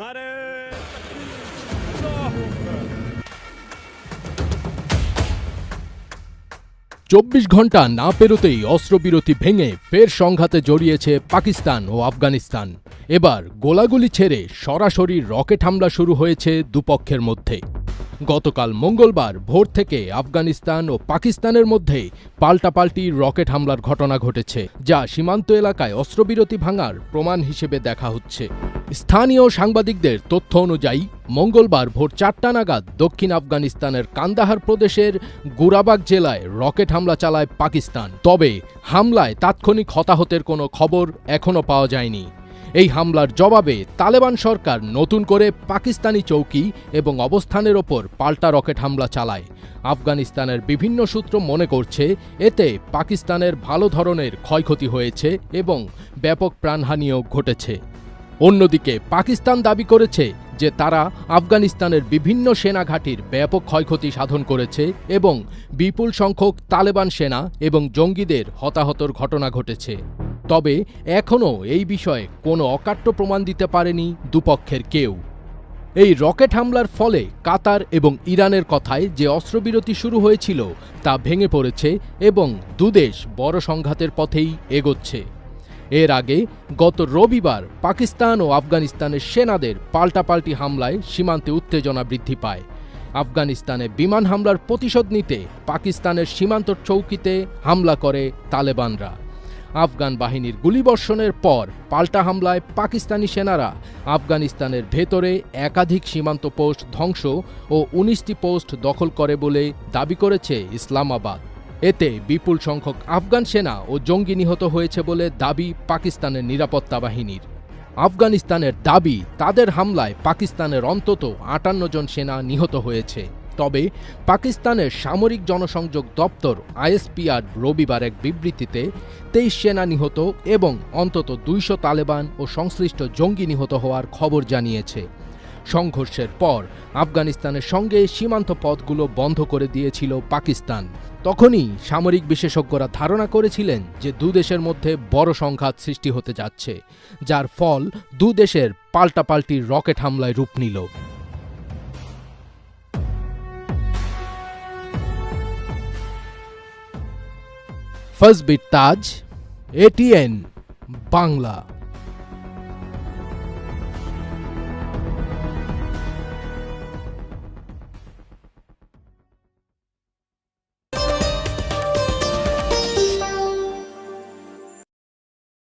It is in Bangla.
নারে চব্বিশ ঘণ্টা না পেরোতেই অস্ত্রবিরতি ভেঙে ফের সংঘাতে জড়িয়েছে পাকিস্তান ও আফগানিস্তান। এবার গোলাগুলি ছেড়ে সরাসরি রকেট হামলা শুরু হয়েছে দুপক্ষের মধ্যে। গতকাল মঙ্গলবার ভোর থেকে আফগানিস্তান ও পাকিস্তানের মধ্যে পাল্টাপাল্টি রকেট হামলার ঘটনা ঘটেছে, যা সীমান্ত এলাকায় অস্ত্রবিরতি ভাঙার প্রমাণ হিসেবে দেখা হচ্ছে। স্থানীয় সাংবাদিকদের তথ্য অনুযায়ী, মঙ্গলবার ভোর চারটা নাগাদ দক্ষিণ আফগানিস্তানের কান্দাহার প্রদেশের গুরাবাগ জেলায় রকেট হামলা চালায় পাকিস্তান। তবে হামলায় তাৎক্ষণিক হতাহতের কোনো খবর এখনও পাওয়া যায়নি। এই হামলার জবাবে তালেবান সরকার নতুন করে পাকিস্তানি চৌকি এবং অবস্থানের ওপর পাল্টা রকেট হামলা চালায়। আফগানিস্তানের বিভিন্ন সূত্র মনে করছে, এতে পাকিস্তানের ভালো ধরনের ক্ষয়ক্ষতি হয়েছে এবং ব্যাপক প্রাণহানিও ঘটেছে। অন্যদিকে পাকিস্তান দাবি করেছে যে তারা আফগানিস্তানের বিভিন্ন সেনা ঘাঁটির ব্যাপক ক্ষয়ক্ষতি সাধন করেছে এবং বিপুল সংখ্যক তালেবান সেনা এবং জঙ্গিদের হতাহতর ঘটনা ঘটেছে। তবে এখনও এই বিষয়ে কোনো অকাট্য প্রমাণ দিতে পারেনি দুপক্ষের কেউ। এই রকেট হামলার ফলে কাতার এবং ইরানের কথায় যে অস্ত্রবিরতি শুরু হয়েছিল তা ভেঙে পড়েছে এবং দুদেশ বড় সংঘাতের পথেই এগোচ্ছে। এর আগে গত রবিবার পাকিস্তান ও আফগানিস্তানের সেনাদের পাল্টাপাল্টি হামলায় সীমান্তে উত্তেজনা বৃদ্ধি পায়। আফগানিস্তানে বিমান হামলার প্রতিশোধ নিতে পাকিস্তানের সীমান্ত চৌকিতে হামলা করে তালেবানরা। আফগান বাহিনীর গুলিবর্ষণের পর পাল্টা হামলায় পাকিস্তানি সেনারা আফগানিস্তানের ভেতরে একাধিক সীমান্ত পোস্ট ধ্বংস ও উনিশটি পোস্ট দখল করে বলে দাবি করেছে ইসলামাবাদ। এতে বিপুল সংখ্যক আফগান সেনা ও জঙ্গি নিহত হয়েছে বলে দাবি পাকিস্তানের নিরাপত্তা বাহিনীর। আফগানিস্তানের দাবি, তাদের হামলায় পাকিস্তানের অন্তত আটান্ন জন সেনা নিহত হয়েছে। তবে পাকিস্তানের সামরিক জনসংযোগ দপ্তর আইএসপিআর রবিবার এক বিবৃতিতে তেইশ সেনা নিহত এবং অন্তত দুইশো তালেবান ও সংশ্লিষ্ট জঙ্গি নিহত হওয়ার খবর জানিয়েছে। সংঘর্ষের পর আফগানিস্তানের সঙ্গে সীমান্ত পথগুলো বন্ধ করে দিয়েছিল পাকিস্তান। তখনই সামরিক বিশেষজ্ঞরা ধারণা করেছিলেন যে দু দেশের মধ্যে বড় সংঘাত সৃষ্টি হতে যাচ্ছে, যার ফল দু দেশের পাল্টাপাল্টি রকেট হামলায় রূপ নিল। ফজবিট তাজ এটিএন বাংলা।